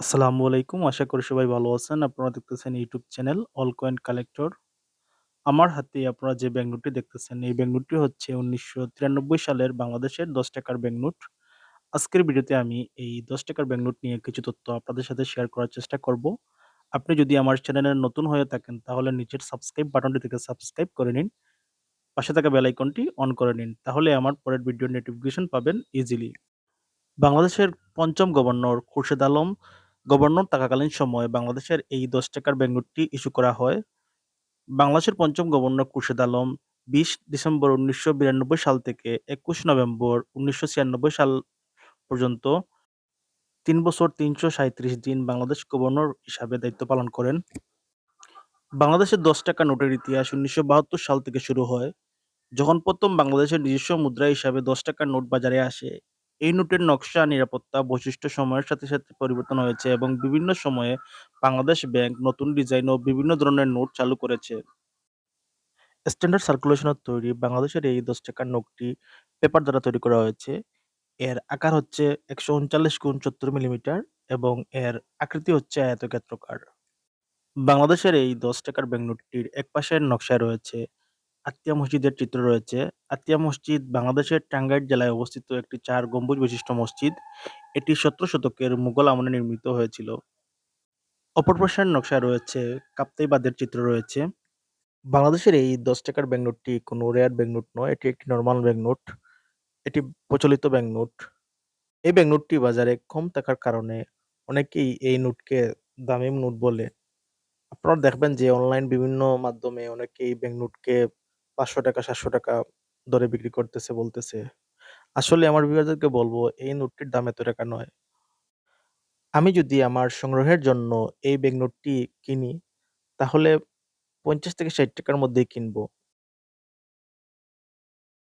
আসসালামু আলাইকুম। আশা করি সবাই ভালো আছেন। আপনারা দেখতেছেন YouTube channel all coin collector. আমার হাতে আপনারা যে ব্যাংক নোটটি দেখতেছেন, এই ব্যাংক নোটটি হচ্ছে ১৯৯৩ সালের বাংলাদেশের ৳১০ টাকার নোট। আজকের ভিডিওতে আমি এই ৳১০ টাকার নোট নিয়ে কিছু তথ্য আপনাদের সাথে শেয়ার করার চেষ্টা করব। আপনি যদি আমার চ্যানেলে নতুন হয়ে থাকেন তাহলে নিচের সাবস্ক্রাইব বাটনটি থেকে সাবস্ক্রাইব করে নিন। পাশে থাকা বেল আইকনটি অন করে নিন। তাহলে আমার পরের ভিডিওর নোটিফিকেশন পাবেন ইজিলি। বাংলাদেশের পঞ্চম গভর্নর খুরশেদ আলম গভর্নর থাকাকালীন সময়ে বাংলাদেশের এই ৳১০ ব্যাংক নোটটি ইস্যু করা হয়। বাংলাদেশের পঞ্চম গভর্নর খুরশেদ আলম ২০ ডিসেম্বর ১৯৯২ সাল থেকে ২১ নভেম্বর ১৯৯৬ সাল পর্যন্ত তিন বছর ৩৩৭ দিন বাংলাদেশ গভর্নর হিসাবে দায়িত্ব পালন করেন। বাংলাদেশের ৳১০ নোটের ইতিহাস ১৯৭২ সাল থেকে শুরু হয়, যখন প্রথম বাংলাদেশের নিজস্ব মুদ্রা হিসাবে ৳১০ নোট বাজারে আসে। এই নোটের নকশা, নিরাপত্তা, বৈশিষ্ট্য সময়ের সাথে, সাথে পরিবর্তন হয়েছে এবং বিভিন্ন সময়ে বাংলাদেশ ব্যাংক নতুন ডিজাইন ও বিভিন্ন ধরনের নোট চালু করেছে। স্ট্যান্ডার্ড সার্কুলেশনের তৈরি বাংলাদেশের এই ৳১০ নোটটি পেপার দ্বারা তৈরি করা হয়েছে। এর আকার হচ্ছে ১৩৯ গুণ ৭০ মিলিমিটার এবং এর আকৃতি হচ্ছে আয়তক্ষেত্রাকার। বাংলাদেশের এই ৳১০ ব্যাংক নোটটির একপাশের নকশায় রয়েছে আতিয়া মসজিদের চিত্র রয়েছে। আতিয়া মসজিদ বাংলাদেশের টাঙ্গাইল জেলায় অবস্থিত একটি চার গম্বুজ বিশিষ্ট মসজিদ। এটি ১৭ শতকের মুঘল আমলে নির্মিত হয়েছিল। অপর পাশের নকশায় রয়েছে কাপ্তাই বাঁধের চিত্র রয়েছে। বাংলাদেশের এই ৳১০ ব্যাংক নোটটি কোনো রেয়ার ব্যাংক নোট নয়, এটি একটি নর্মাল ব্যাংক নোট। এটি প্রচলিত ব্যাংক নোট। এই ব্যাংক নোটটি বাজারে কম থাকার কারণে অনেকেই এই নোটকে দামি নোট বলে। আপনারা দেখবেন যে অনলাইন বিভিন্ন মাধ্যমে অনেকেই এই ব্যাংক নোটকে ৳৫০০, ৳৭০০ দরে বিক্রি করতেছে বলতেছে। আসলে আমার ভিউয়ারদেরকে বলব এই নোটটির দাম এত টাকা নয়। আমি যদি আমার সংগ্রহের জন্য এই ব্যাংক নোটটি কিনি তাহলে পঞ্চাশ থেকে ষাট টাকার মধ্যেই কিনবো।